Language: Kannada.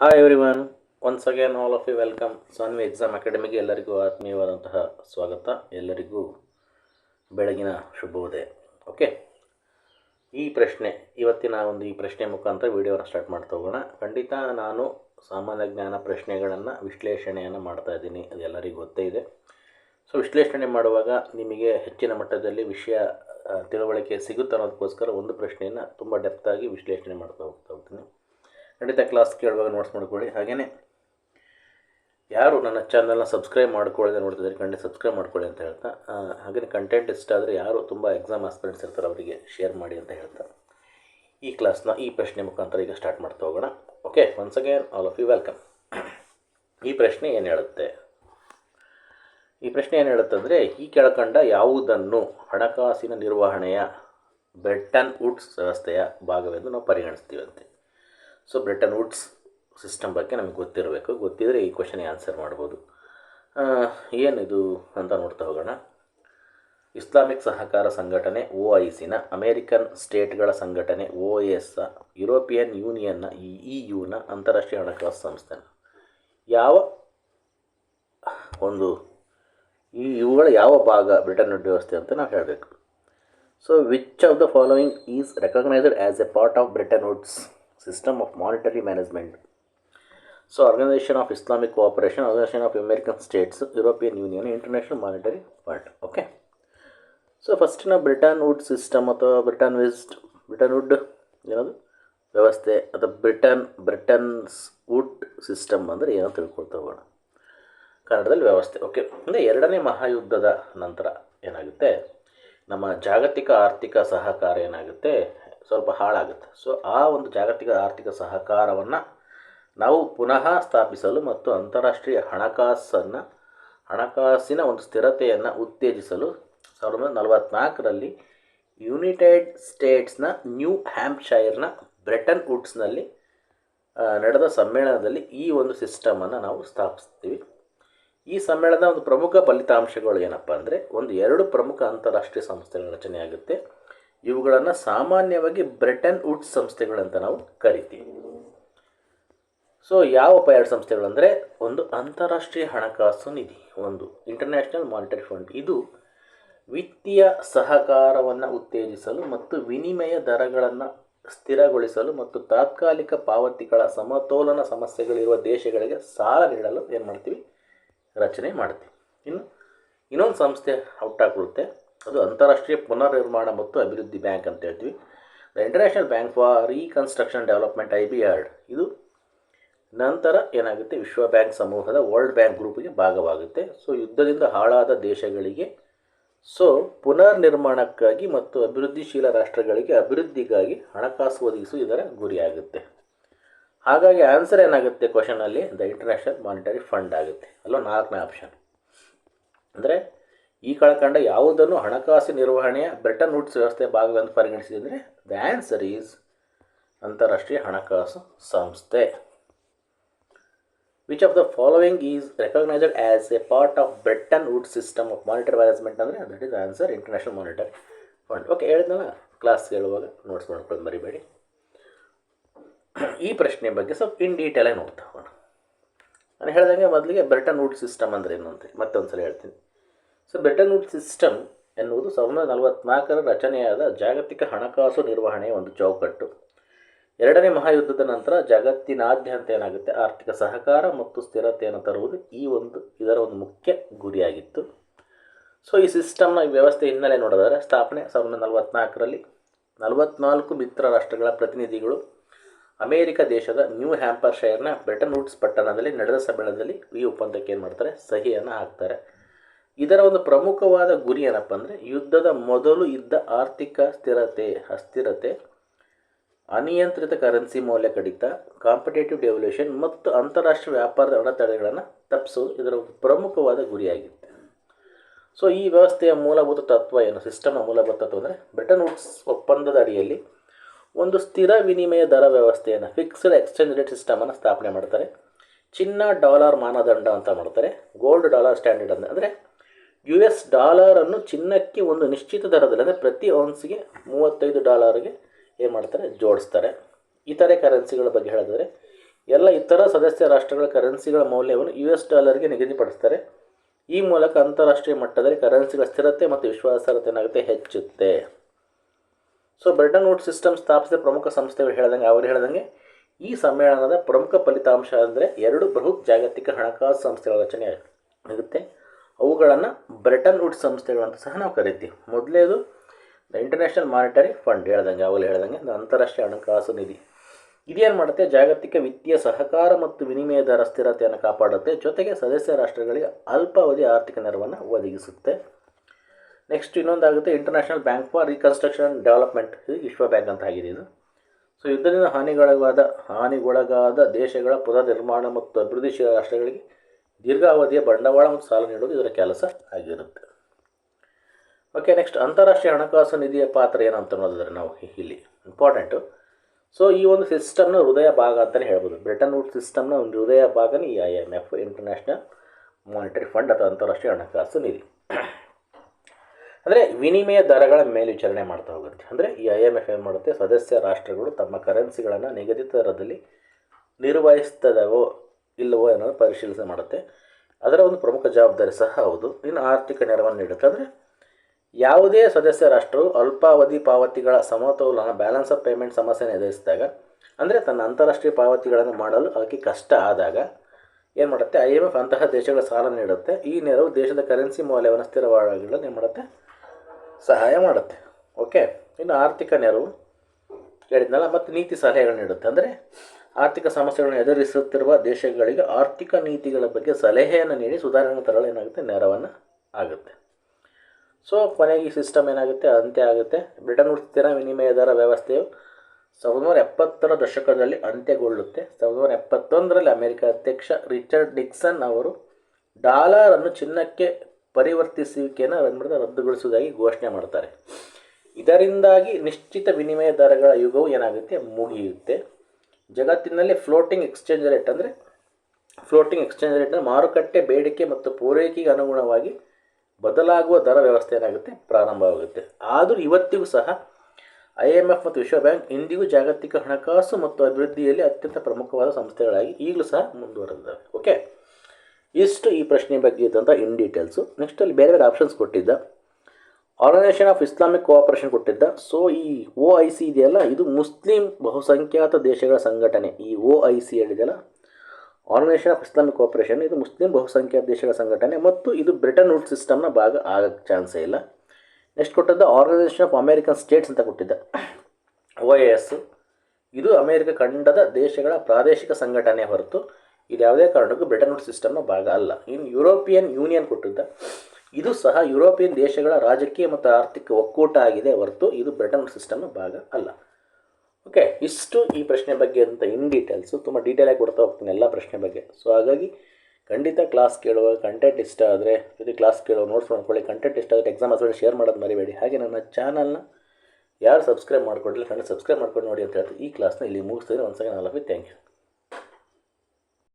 Hi everyone once again all of you welcome Sanvi exam ಅಕಾಡೆಮಿಗೆ ಎಲ್ಲರಿಗೂ ಆತ್ಮೀಯವಾದಂತಹ ಸ್ವಾಗತ. ಎಲ್ಲರಿಗೂ ಬೆಳಗಿನ ಶುಭೋದಯ. ಓಕೆ ಈ ಪ್ರಶ್ನೆ, ಇವತ್ತಿನ ಒಂದು ಈ ಪ್ರಶ್ನೆ ಮುಖಾಂತರ ವಿಡಿಯೋನ ಸ್ಟಾರ್ಟ್ ಮಾಡ್ತಾ ಹೋಗೋಣ. ಖಂಡಿತ ನಾನು ಸಾಮಾನ್ಯ ಜ್ಞಾನ ಪ್ರಶ್ನೆಗಳನ್ನು ವಿಶ್ಲೇಷಣೆಯನ್ನು ಮಾಡ್ತಾ ಇದ್ದೀನಿ. ಅದು ಎಲ್ಲರಿಗೂ ಗೊತ್ತೇ ಇದೆ. ಸೊ ವಿಶ್ಲೇಷಣೆ ಮಾಡುವಾಗ ನಿಮಗೆ ಹೆಚ್ಚಿನ ಮಟ್ಟದಲ್ಲಿ ವಿಷಯ ತಿಳುವಳಿಕೆ ಸಿಗುತ್ತೆ ಅನ್ನೋದಕ್ಕೋಸ್ಕರ ಒಂದು ಪ್ರಶ್ನೆಯನ್ನು ತುಂಬ ಡೆಪ್ತಾಗಿ ವಿಶ್ಲೇಷಣೆ ಮಾಡ್ತಾ ಹೋಗ್ತಾ ಹೋಗ್ತೀನಿ. ಖಂಡಿತ ಕ್ಲಾಸ್ ಕೇಳುವಾಗ ನೋಟ್ಸ್ ಮಾಡ್ಕೊಳ್ಳಿ. ಹಾಗೇ ಯಾರು ನನ್ನ ಚಾನಲ್ನ ಸಬ್ಸ್ಕ್ರೈಬ್ ಮಾಡ್ಕೊಳ್ಳದೆ ನೋಡ್ತಿದ್ದಾರೆ, ಖಂಡಿತ ಸಬ್ಸ್ಕ್ರೈಬ್ ಮಾಡ್ಕೊಳ್ಳಿ ಅಂತ ಹೇಳ್ತಾ ಹಾಗೇ ಕಂಟೆಂಟ್ ಇಷ್ಟ ಆದರೆ ಯಾರು ತುಂಬ ಎಕ್ಸಾಮ್ ಆಸ್ಪಿರೆಂಟ್ಸ್ ಇರ್ತಾರೆ, ಅವರಿಗೆ ಶೇರ್ ಮಾಡಿ ಅಂತ ಹೇಳ್ತಾ. ಈ ಕ್ಲಾಸ್ನ ಈ ಪ್ರಶ್ನೆ ಮುಖಾಂತರ ಈಗ ಸ್ಟಾರ್ಟ್ ಮಾಡ್ತಾ ಹೋಗೋಣ. Okay once again all of you welcome ಈ ಪ್ರಶ್ನೆ ಏನು ಹೇಳುತ್ತೆ? ಈ ಪ್ರಶ್ನೆ ಏನು ಹೇಳುತ್ತೆ ಅಂದರೆ, ಈ ಕೆಳಕಂಡ ಯಾವುದನ್ನು ಹಣಕಾಸಿನ ನಿರ್ವಹಣೆಯ ಬ್ರೆಟ್ಟನ್ ವುಡ್ಸ್ ವ್ಯವಸ್ಥೆಯ ಭಾಗವೆಂದು ನಾವು ಪರಿಗಣಿಸ್ತೀವಂತೆ. ಸೊ ಬ್ರಿಟನ್ ವುಡ್ಸ್ ಸಿಸ್ಟಮ್ ಬಗ್ಗೆ ನಮಗೆ ಗೊತ್ತಿರಬೇಕು. ಗೊತ್ತಿದ್ದರೆ ಈ ಕ್ವಶನ್ಗೆ ಆನ್ಸರ್ ಮಾಡ್ಬೋದು. ಏನಿದು ಅಂತ ನೋಡ್ತಾ ಹೋಗೋಣ. ಇಸ್ಲಾಮಿಕ್ ಸಹಕಾರ ಸಂಘಟನೆ ಒ ಐ ಸಿನ ಅಮೇರಿಕನ್ ಸ್ಟೇಟ್ಗಳ ಸಂಘಟನೆ ಒ ಎಸ್ ಯುರೋಪಿಯನ್ ಯೂನಿಯನ್ನ ಇ ಯುನ ಅಂತಾರಾಷ್ಟ್ರೀಯ ಹಣಕಾಸು ಸಂಸ್ಥೆನ. ಯಾವ ಒಂದು ಈ ಇವುಗಳ ಯಾವ ಭಾಗ ಬ್ರಿಟನ್ ವ್ಯವಸ್ಥೆ ಅಂತ ನಾವು ಹೇಳಬೇಕು. So which of the following is recognised as a part of Bretton Woods system of monetary management. So Organisation of Islamic Cooperation Organisation of American States European Union International Monetary Fund okay so ಫಸ್ಟಿನ Bretton Wood system ಅಥವಾ ಬ್ರಿಟನ್ ವೆಸ್ಟ್ ಬ್ರಿಟನ್ ವುಡ್ ಏನದು? ವ್ಯವಸ್ಥೆ ಅಥವಾ ಬ್ರಿಟನ್ ಬ್ರಿಟನ್ಸ್ ವುಡ್ ಸಿಸ್ಟಮ್ ಅಂದರೆ ಏನೋ ತಿಳ್ಕೊಳ್ತಾ ಹೋಗೋಣ. ಕನ್ನಡದಲ್ಲಿ ವ್ಯವಸ್ಥೆ. ಓಕೆ ಅಂದರೆ ಎರಡನೇ ಮಹಾಯುದ್ಧದ ನಂತರ ಏನಾಗುತ್ತೆ? ನಮ್ಮ ಜಾಗತಿಕ ಆರ್ಥಿಕ ಸಹಕಾರ ಏನಾಗುತ್ತೆ? ಸ್ವಲ್ಪ ಹಾಳಾಗುತ್ತೆ. ಸೊ ಆ ಒಂದು ಜಾಗತಿಕ ಆರ್ಥಿಕ ಸಹಕಾರವನ್ನು ನಾವು ಪುನಃ ಸ್ಥಾಪಿಸಲು ಮತ್ತು ಅಂತಾರಾಷ್ಟ್ರೀಯ ಹಣಕಾಸನ್ನು, ಹಣಕಾಸಿನ ಒಂದು ಸ್ಥಿರತೆಯನ್ನು ಉತ್ತೇಜಿಸಲು ಸಾವಿರದ ಒಂಬೈನೂರ ನಲವತ್ತ್ನಾಲ್ಕರಲ್ಲಿ ಯುನೈಟೆಡ್ ಸ್ಟೇಟ್ಸ್ನ ನ್ಯೂ ಹ್ಯಾಂಪ್ಶೈರ್ನ ಬ್ರೆಟನ್ ವುಡ್ಸ್ನಲ್ಲಿ ನಡೆದ ಸಮ್ಮೇಳನದಲ್ಲಿ ಈ ಒಂದು ಸಿಸ್ಟಮನ್ನು ನಾವು ಸ್ಥಾಪಿಸ್ತೀವಿ. ಈ ಸಮ್ಮೇಳನದ ಒಂದು ಪ್ರಮುಖ ಫಲಿತಾಂಶಗಳು ಏನಪ್ಪ ಅಂದರೆ, ಒಂದು ಎರಡು ಪ್ರಮುಖ ಅಂತಾರಾಷ್ಟ್ರೀಯ ಸಂಸ್ಥೆಗಳ ರಚನೆಯಾಗುತ್ತೆ. ಇವುಗಳನ್ನು ಸಾಮಾನ್ಯವಾಗಿ ಬ್ರಿಟನ್ ವುಡ್ ಸಂಸ್ಥೆಗಳಂತ ನಾವು ಕರಿತೀವಿ. ಸೊ ಯಾವಪ್ಪ ಎರಡು ಸಂಸ್ಥೆಗಳಂದರೆ ಒಂದು ಅಂತಾರಾಷ್ಟ್ರೀಯ ಹಣಕಾಸು ನಿಧಿ, ಒಂದು ಇಂಟರ್ನ್ಯಾಷನಲ್ ಮಾನಿಟರಿ ಫಂಡ್ ಇದು ವಿತ್ತೀಯ ಸಹಕಾರವನ್ನು ಉತ್ತೇಜಿಸಲು ಮತ್ತು ವಿನಿಮಯ ದರಗಳನ್ನು ಸ್ಥಿರಗೊಳಿಸಲು ಮತ್ತು ತಾತ್ಕಾಲಿಕ ಪಾವತಿಗಳ ಸಮತೋಲನ ಸಮಸ್ಯೆಗಳಿರುವ ದೇಶಗಳಿಗೆ ಸಾಲ ನೀಡಲು ಏನು ಮಾಡ್ತೀವಿ? ರಚನೆ ಮಾಡ್ತೀವಿ. ಇನ್ನು ಇನ್ನೊಂದು ಸಂಸ್ಥೆ ಹುಟ್ಟಾಕೊಳ್ಳುತ್ತೆ. ಅದು ಅಂತಾರಾಷ್ಟ್ರೀಯ ಪುನರ್ನಿರ್ಮಾಣ ಮತ್ತು ಅಭಿವೃದ್ಧಿ ಬ್ಯಾಂಕ್ ಅಂತ ಹೇಳ್ತೀವಿ. The international bank for reconstruction development I B R D ಇದು ನಂತರ ಏನಾಗುತ್ತೆ? ವಿಶ್ವ ಬ್ಯಾಂಕ್ ಸಮೂಹದ ವರ್ಲ್ಡ್ ಬ್ಯಾಂಕ್ ಗ್ರೂಪಿಗೆ ಭಾಗವಾಗುತ್ತೆ. ಸೊ ಯುದ್ಧದಿಂದ ಹಾಳಾದ ದೇಶಗಳಿಗೆ ಸೊ ಪುನರ್ನಿರ್ಮಾಣಕ್ಕಾಗಿ ಮತ್ತು ಅಭಿವೃದ್ಧಿಶೀಲ ರಾಷ್ಟ್ರಗಳಿಗೆ ಅಭಿವೃದ್ಧಿಗಾಗಿ ಹಣಕಾಸು ಒದಗಿಸುವ ಇದರ ಗುರಿಯಾಗುತ್ತೆ. ಹಾಗಾಗಿ ಆನ್ಸರ್ ಏನಾಗುತ್ತೆ ಕ್ವಶನಲ್ಲಿ ದ ಇಂಟರ್ನ್ಯಾಷನಲ್ ಮಾನಿಟರಿ ಫಂಡ್ ಆಗುತ್ತೆ. ಅಲ್ಲೋ ನಾಲ್ಕನೇ ಆಪ್ಷನ್ ಅಂದರೆ ಈ ಕಳಕಂಡ ಯಾವುದನ್ನು ಹಣಕಾಸು ನಿರ್ವಹಣೆಯ ಬ್ರಿಟನ್ ವುಡ್ಸ್ ವ್ಯವಸ್ಥೆ ಭಾಗವೆಂದು ಪರಿಗಣಿಸಿದರೆ ದ ಆನ್ಸರ್ ಈಸ್ ಅಂತಾರಾಷ್ಟ್ರೀಯ ಹಣಕಾಸು ಸಂಸ್ಥೆ. Which of the following is recognised as a part of Bretton Wood system of monetary management ಅಂದರೆ that is answer International Monetary Fund okay ಹೇಳಿದ್ನಲ್ಲ ಕ್ಲಾಸ್ ಹೇಳುವಾಗ ನೋಟ್ಸ್ ಮಾಡ್ಕೊಂಡು ಮರಿಬೇಡಿ. ಈ ಪ್ರಶ್ನೆ ಬಗ್ಗೆ ಸ್ವಲ್ಪ ಇನ್ ಡೀಟೇಲಾಗಿ ನೋಡ್ತಾ ಹೋಗೋಣ. ನಾನು ಹೇಳ್ದಂಗೆ ಮೊದಲಿಗೆ ಬ್ರಿಟನ್ ವುಡ್ ಸಿಸ್ಟಮ್ ಅಂದರೆ ಏನು ಅಂತ ಮತ್ತೊಂದು ಸಲ ಹೇಳ್ತೀನಿ. ಸೊ ಬ್ರಿಟನ್ ವುಡ್ ಸಿಸ್ಟಮ್ ಎನ್ನುವುದು ಸಾವಿರದ ನಲವತ್ನಾಲ್ಕರ ರಚನೆಯಾದ ಜಾಗತಿಕ ಹಣಕಾಸು ನಿರ್ವಹಣೆಯ ಒಂದು ಚೌಕಟ್ಟು. ಎರಡನೇ ಮಹಾಯುದ್ಧದ ನಂತರ ಜಗತ್ತಿನಾದ್ಯಂತ ಏನಾಗುತ್ತೆ? ಆರ್ಥಿಕ ಸಹಕಾರ ಮತ್ತು ಸ್ಥಿರತೆಯನ್ನು ತರುವುದು ಈ ಒಂದು, ಇದರ ಒಂದು ಮುಖ್ಯ ಗುರಿಯಾಗಿತ್ತು. ಸೊ ಈ ಸಿಸ್ಟಮ್ನ ವ್ಯವಸ್ಥೆ ಹಿನ್ನೆಲೆ ನೋಡಿದರೆ ಸ್ಥಾಪನೆ ಸಾವಿರದ ನಲವತ್ನಾಲ್ಕರಲ್ಲಿ ನಲವತ್ನಾಲ್ಕು ಮಿತ್ರ ರಾಷ್ಟ್ರಗಳ ಪ್ರತಿನಿಧಿಗಳು ಅಮೇರಿಕ ದೇಶದ ನ್ಯೂ ಹ್ಯಾಂಪರ್ ಶೈರ್ನ ಬ್ರಿಟನ್ ವುಡ್ಸ್ ಪಟ್ಟಣದಲ್ಲಿ ನಡೆದ ಸಮ್ಮೇಳನದಲ್ಲಿ ಈ ಒಪ್ಪಂದಕ್ಕೆ ಏನು ಮಾಡ್ತಾರೆ? ಸಹಿಯನ್ನು ಹಾಕ್ತಾರೆ. ಇದರ ಒಂದು ಪ್ರಮುಖವಾದ ಗುರಿ ಏನಪ್ಪ ಅಂದರೆ ಯುದ್ಧದ ಮೊದಲು ಇದ್ದ ಆರ್ಥಿಕ ಸ್ಥಿರತೆ, ಅಸ್ಥಿರತೆ, ಅನಿಯಂತ್ರಿತ ಕರೆನ್ಸಿ ಮೌಲ್ಯ ಕಡಿತ ಕಾಂಪಿಟೇಟಿವ್ ಡೆವಲ್ಯೂಷನ್ ಮತ್ತು ಅಂತಾರಾಷ್ಟ್ರೀಯ ವ್ಯಾಪಾರದ ಅಡೆತಡೆಗಳನ್ನು ತಪ್ಪಿಸೋದು ಇದರ ಪ್ರಮುಖವಾದ ಗುರಿಯಾಗಿತ್ತು. ಸೊ ಈ ವ್ಯವಸ್ಥೆಯ ಮೂಲಭೂತ ತತ್ವ ಏನು? ಸಿಸ್ಟಮ್ನ ಮೂಲಭೂತ ತತ್ವ ಅಂದರೆ ಬ್ರಿಟನ್ ವುಡ್ಸ್ ಒಪ್ಪಂದದ ಅಡಿಯಲ್ಲಿ ಒಂದು ಸ್ಥಿರ ವಿನಿಮಯ ದರ ವ್ಯವಸ್ಥೆಯನ್ನು ಫಿಕ್ಸ್ಡ್ ಎಕ್ಸ್ಚೇಂಜ್ ರೇಟ್ ಸಿಸ್ಟಮನ್ನು ಸ್ಥಾಪನೆ ಮಾಡ್ತಾರೆ. ಚಿನ್ನ ಡಾಲರ್ ಮಾನದಂಡ ಅಂತ ಮಾಡ್ತಾರೆ. ಗೋಲ್ಡ್ ಡಾಲರ್ ಸ್ಟ್ಯಾಂಡರ್ಡ್ ಅಂದರೆ ಯು ಎಸ್ ಡಾಲರನ್ನು ಚಿನ್ನಕ್ಕೆ ಒಂದು ನಿಶ್ಚಿತ ದರದಲ್ಲಿ, ಅಂದರೆ ಪ್ರತಿ ಔನ್ಸ್ಗೆ ಮೂವತ್ತೈದು ಡಾಲರ್ಗೆ ಏನು ಮಾಡ್ತಾರೆ? ಜೋಡಿಸ್ತಾರೆ. ಇತರೆ ಕರೆನ್ಸಿಗಳ ಬಗ್ಗೆ ಹೇಳಿದರೆ, ಎಲ್ಲ ಇತರ ಸದಸ್ಯ ರಾಷ್ಟ್ರಗಳ ಕರೆನ್ಸಿಗಳ ಮೌಲ್ಯವನ್ನು ಯು ಎಸ್ ಡಾಲರ್ಗೆ ನಿಗದಿಪಡಿಸ್ತಾರೆ. ಈ ಮೂಲಕ ಅಂತಾರಾಷ್ಟ್ರೀಯ ಮಟ್ಟದಲ್ಲಿ ಕರೆನ್ಸಿಗಳ ಸ್ಥಿರತೆ ಮತ್ತು ವಿಶ್ವಾಸಾರ್ಹತೆ ಏನಾಗುತ್ತೆ ಹೆಚ್ಚುತ್ತೆ. ಸೊ ಬ್ರೆಟನ್ ವುಡ್ ಸಿಸ್ಟಮ್ ಸ್ಥಾಪಿಸಿದ ಪ್ರಮುಖ ಸಂಸ್ಥೆಗಳು ಹೇಳ್ದಂಗೆ, ಅವರು ಹೇಳ್ದಂಗೆ, ಈ ಸಮ್ಮೇಳನದ ಪ್ರಮುಖ ಫಲಿತಾಂಶ ಅಂದರೆ ಎರಡು ಬೃಹತ್ ಜಾಗತಿಕ ಹಣಕಾಸು ಸಂಸ್ಥೆಗಳ ರಚನೆ ಆಗುತ್ತೆ. ಅವುಗಳನ್ನು ಬ್ರೆಟನ್ ವುಡ್ ಅಂತ ಸಹ ನಾವು ಕರಿತೀವಿ. ಮೊದಲೇದು ದ ಇಂಟರ್ನ್ಯಾಷನಲ್ ಮಾನಿಟರಿ ಫಂಡ್ ಹೇಳ್ದಂಗೆ, ಅವಾಗಲೇ ಹೇಳ್ದಂಗೆ ಅಂತಾರಾಷ್ಟ್ರೀಯ ಹಣಕಾಸು ನಿಧಿ. ಇದೇನು ಮಾಡುತ್ತೆ? ಜಾಗತಿಕ ವಿತ್ತೀಯ ಸಹಕಾರ ಮತ್ತು ವಿನಿಮಯ ದರ ಸ್ಥಿರತೆಯನ್ನು ಕಾಪಾಡುತ್ತೆ, ಜೊತೆಗೆ ಸದಸ್ಯ ರಾಷ್ಟ್ರಗಳಿಗೆ ಅಲ್ಪಾವಧಿ ಆರ್ಥಿಕ ನೆರವನ್ನು ಒದಗಿಸುತ್ತೆ. Next ಇನ್ನೊಂದಾಗುತ್ತೆ International Bank for Reconstruction Development ವಿಶ್ವ ಬ್ಯಾಂಕ್ ಅಂತ ಆಗಿದೆ ಇದು. ಸೊ ಯುದ್ಧದಿಂದ ಹಾನಿಗೊಳಗಾದ ಹಾನಿಗೊಳಗಾದ ದೇಶಗಳ ಪುನರ್ ನಿರ್ಮಾಣ ಮತ್ತು ಅಭಿವೃದ್ಧಿಶೀಲ ರಾಷ್ಟ್ರಗಳಿಗೆ ದೀರ್ಘಾವಧಿಯ ಬಂಡವಾಳ ಮತ್ತು ಸಾಲ ನೀಡುವುದು ಇದರ ಕೆಲಸ ಆಗಿರುತ್ತೆ. ಓಕೆ ನೆಕ್ಸ್ಟ್ ಅಂತಾರಾಷ್ಟ್ರೀಯ ಹಣಕಾಸು ನಿಧಿಯ ಪಾತ್ರ ಏನು ಅಂತ ನೋಡಿದ್ರೆ ನಾವು ಇಲ್ಲಿ ಇಂಪಾರ್ಟೆಂಟು ಸೊ ಈ ಒಂದು ಸಿಸ್ಟಮ್ನ ಹೃದಯ ಭಾಗ ಅಂತಲೇ ಹೇಳ್ಬೋದು. ಬ್ರಿಟನ್ ವುಡ್ ಸಿಸ್ಟಮ್ನ ಒಂದು ಹೃದಯ ಭಾಗನೇ ಈ I M F International Monetary Fund ಅಥವಾ ಅಂತಾರಾಷ್ಟ್ರೀಯ ಹಣಕಾಸು ನಿಧಿ. ಅಂದರೆ ವಿನಿಮಯ ದರಗಳ ಮೇಲ್ವಿಚಾರಣೆ ಮಾಡ್ತಾ ಹೋಗುತ್ತೆ. ಅಂದರೆ ಈ ಐ ಎಂ ಎಫ್ ಏನು ಮಾಡುತ್ತೆ? ಸದಸ್ಯ ರಾಷ್ಟ್ರಗಳು ತಮ್ಮ ಕರೆನ್ಸಿಗಳನ್ನು ನಿಗದಿತ ದರದಲ್ಲಿ ನಿರ್ವಹಿಸ್ತದವೋ ಇಲ್ಲವೋ ಅನ್ನೋದು ಪರಿಶೀಲನೆ ಮಾಡುತ್ತೆ. ಅದರ ಒಂದು ಪ್ರಮುಖ ಜವಾಬ್ದಾರಿ ಸಹ ಹೌದು. ಇನ್ನು ಆರ್ಥಿಕ ನೆರವನ್ನು ನೀಡುತ್ತೆ. ಅಂದರೆ ಯಾವುದೇ ಸದಸ್ಯ ರಾಷ್ಟ್ರವು ಅಲ್ಪಾವಧಿ ಪಾವತಿಗಳ ಸಮತೋಲನ ಬ್ಯಾಲೆನ್ಸ್ ಆಫ್ ಪೇಮೆಂಟ್ ಸಮಸ್ಯೆಯನ್ನು ಎದುರಿಸಿದಾಗ, ಅಂದರೆ ತನ್ನ ಅಂತಾರಾಷ್ಟ್ರೀಯ ಪಾವತಿಗಳನ್ನು ಮಾಡಲು ಅದಕ್ಕೆ ಕಷ್ಟ ಆದಾಗ ಏನು ಮಾಡುತ್ತೆ? ಐ ಎಂ ಎಫ್ ಅಂತಹ ದೇಶಗಳ ಸಾಲ ನೀಡುತ್ತೆ. ಈ ನೆರವು ದೇಶದ ಕರೆನ್ಸಿ ಮೌಲ್ಯವನ್ನು ಸ್ಥಿರವಾಗಿಡಲು ಏನು ಮಾಡುತ್ತೆ? ಸಹಾಯ ಮಾಡುತ್ತೆ. ಓಕೆ ಇನ್ನು ಆರ್ಥಿಕ ನೆರವು ಹೇಳಿದ್ನಲ್ಲ, ಮತ್ತು ನೀತಿ ಸಲಹೆಗಳನ್ನು ನೀಡುತ್ತೆ. ಅಂದರೆ ಆರ್ಥಿಕ ಸಮಸ್ಯೆಗಳನ್ನು ಎದುರಿಸುತ್ತಿರುವ ದೇಶಗಳಿಗೆ ಆರ್ಥಿಕ ನೀತಿಗಳ ಬಗ್ಗೆ ಸಲಹೆಯನ್ನು ನೀಡಿ ಸುಧಾರಣೆ ತರಲು ಏನಾಗುತ್ತೆ? ನೆರವನ್ನು ಆಗುತ್ತೆ. ಸೊ ಕೊನೆಗೆ ಈ ಸಿಸ್ಟಮ್ ಏನಾಗುತ್ತೆ? ಅಂತ್ಯ ಆಗುತ್ತೆ. ಬ್ರಿಟನ್ ಸ್ಥಿರ ವಿನಿಮಯ ದರ ವ್ಯವಸ್ಥೆಯು ಸಾವಿರದ ಒಂಬೈನೂರ ಎಪ್ಪತ್ತರ ದಶಕದಲ್ಲಿ ಅಂತ್ಯಗೊಳ್ಳುತ್ತೆ. ಸಾವಿರದ ಒಂಬೈನೂರ ಎಪ್ಪತ್ತೊಂದರಲ್ಲಿ ಅಮೆರಿಕ ಅಧ್ಯಕ್ಷ ರಿಚರ್ಡ್ ಡಿಕ್ಸನ್ ಅವರು ಡಾಲರನ್ನು ಚಿನ್ನಕ್ಕೆ ಪರಿವರ್ತಿಸುವಿಕೆಯನ್ನು ರನ್ ರದ್ದುಗೊಳಿಸುವುದಾಗಿ ಘೋಷಣೆ ಮಾಡ್ತಾರೆ. ಇದರಿಂದಾಗಿ ನಿಶ್ಚಿತ ವಿನಿಮಯ ದರಗಳ ಯುಗವು ಏನಾಗುತ್ತೆ? ಮುಗಿಯುತ್ತೆ. ಜಗತ್ತಿನಲ್ಲಿ ಫ್ಲೋಟಿಂಗ್ ಎಕ್ಸ್ಚೇಂಜ್ ರೇಟ್ ಅಂದರೆ ಫ್ಲೋಟಿಂಗ್ ಎಕ್ಸ್ಚೇಂಜ್ ರೇಟ್ ಅಂದರೆ ಮಾರುಕಟ್ಟೆ, ಬೇಡಿಕೆ ಮತ್ತು ಪೂರೈಕೆಗೆ ಅನುಗುಣವಾಗಿ ಬದಲಾಗುವ ದರ ವ್ಯವಸ್ಥೆ ಏನಾಗುತ್ತೆ? ಪ್ರಾರಂಭವಾಗುತ್ತೆ. ಆದರೂ ಇವತ್ತಿಗೂ ಸಹ ಐ ಎಂ ಎಫ್ ಮತ್ತು ವಿಶ್ವ ಬ್ಯಾಂಕ್ ಇಂದಿಗೂ ಜಾಗತಿಕ ಹಣಕಾಸು ಮತ್ತು ಅಭಿವೃದ್ಧಿಯಲ್ಲಿ ಅತ್ಯಂತ ಪ್ರಮುಖವಾದ ಸಂಸ್ಥೆಗಳಾಗಿ ಈಗಲೂ ಸಹ ಮುಂದುವರೆದಿದ್ದಾವೆ ಓಕೆ ಇಷ್ಟು ಈ ಪ್ರಶ್ನೆ ಬಗ್ಗೆ ಇದ್ದಂಥ ಇನ್ ಡೀಟೇಲ್ಸು ನೆಕ್ಸ್ಟ್ ಅಲ್ಲಿ ಬೇರೆ ಬೇರೆ ಆಪ್ಷನ್ಸ್ ಕೊಟ್ಟಿದ್ದ. ಆರ್ಗನೈಸೇಷನ್ ಆಫ್ ಇಸ್ಲಾಮಿಕ್ ಕೋಆಪರೇಷನ್ ಕೊಟ್ಟಿದ್ದ. ಸೊ ಈ ಓ ಐ ಸಿ ಇದೆಯಲ್ಲ, ಇದು ಮುಸ್ಲಿಂ ಬಹುಸಂಖ್ಯಾತ ದೇಶಗಳ ಸಂಘಟನೆ. ಈ ಓ ಐ ಸಿ ಹೇಳಿದೆಯಲ್ಲ ಆರ್ಗನೈಸೇಷನ್ ಆಫ್ ಇಸ್ಲಾಮಿಕ್ ಕೋಆಪರೇಷನ್ ಇದು ಮುಸ್ಲಿಂ ಬಹುಸಂಖ್ಯಾತ ದೇಶಗಳ ಸಂಘಟನೆ. ಮತ್ತು ಇದು ಬ್ರಿಟನ್ ವುಡ್ ಸಿಸ್ಟಮ್ನ ಭಾಗ ಆಗಕ್ಕೆ ಚಾನ್ಸೇ ಇಲ್ಲ. ನೆಕ್ಸ್ಟ್ ಕೊಟ್ಟದ್ದು ಆರ್ಗನೈಸೇಷನ್ ಆಫ್ ಅಮೇರಿಕನ್ ಸ್ಟೇಟ್ಸ್ ಅಂತ ಕೊಟ್ಟಿದ್ದ. ಒ ಎ ಎಸ್ ಇದು ಅಮೇರಿಕ ಖಂಡದ ದೇಶಗಳ ಪ್ರಾದೇಶಿಕ ಸಂಘಟನೆ ಹೊರತು, ಇದು ಯಾವುದೇ ಕಾರಣಕ್ಕೂ ಬ್ರಿಟನ್ ವುಡ್ ಸಿಸ್ಟಮ್ನ ಭಾಗ ಅಲ್ಲ. ಇನ್ನು ಯುರೋಪಿಯನ್ ಯೂನಿಯನ್ ಕೊಟ್ಟಿದ್ದ. ಇದು ಸಹ ಯುರೋಪಿಯನ್ ದೇಶಗಳ ರಾಜಕೀಯ ಮತ್ತು ಆರ್ಥಿಕ ಒಕ್ಕೂಟ ಆಗಿದೆ ಹೊರತು ಇದು ಬ್ರಿಟನ್ ಸಿಸ್ಟಮ್ನ ಭಾಗ ಅಲ್ಲ. ಓಕೆ, ಇಷ್ಟು ಈ ಪ್ರಶ್ನೆ ಬಗ್ಗೆ ಅಂತ ಇನ್ ಡೀಟೇಲ್ಸು. ತುಂಬ ಡೀಟೇಲಾಗಿ ಕೊಡ್ತಾ ಹೋಗ್ತೀನಿ ಎಲ್ಲ ಪ್ರಶ್ನೆ ಬಗ್ಗೆ. ಸೊ ಹಾಗಾಗಿ ಖಂಡಿತ ಕ್ಲಾಸ್ ಕೇಳುವ ಕಂಟೆಂಟ್ ಇಷ್ಟ ಆದರೆ, ಜೊತೆ ಕ್ಲಾಸ್ ಕೇಳುವ ನೋಟ್ಸ್ ಮಾಡ್ಕೊಳ್ಳಿ ಕಂಟೆಂಟ್ ಇಷ್ಟ ಆದರೆ ಎಕ್ಸಾಮ್ ಹಸ್ಬೆಂಡ್ ಶೇರ್ ಮಾಡೋದು ಮರಿಬೇಡಿ. ಹಾಗೆ ನನ್ನ ಚಾನಲ್ನ ಯಾರು ಸಬ್ಸ್ಕ್ರೈಬ್ ಮಾಡ್ಕೊಂಡಿಲ್ಲ ಫ್ರೆಂಡ್ಸ್ ಸಬ್ಸ್ಕ್ರೈಬ್ ಮಾಡ್ಕೊಂಡು ನೋಡಿ ಅಂತ ಹೇಳ್ತೀನಿ. ಈ ಕ್ಲಾಸ್ನ ಇಲ್ಲಿ ಮುಗಿಸ್ತೀನಿ. ಒಂದು second all of thank you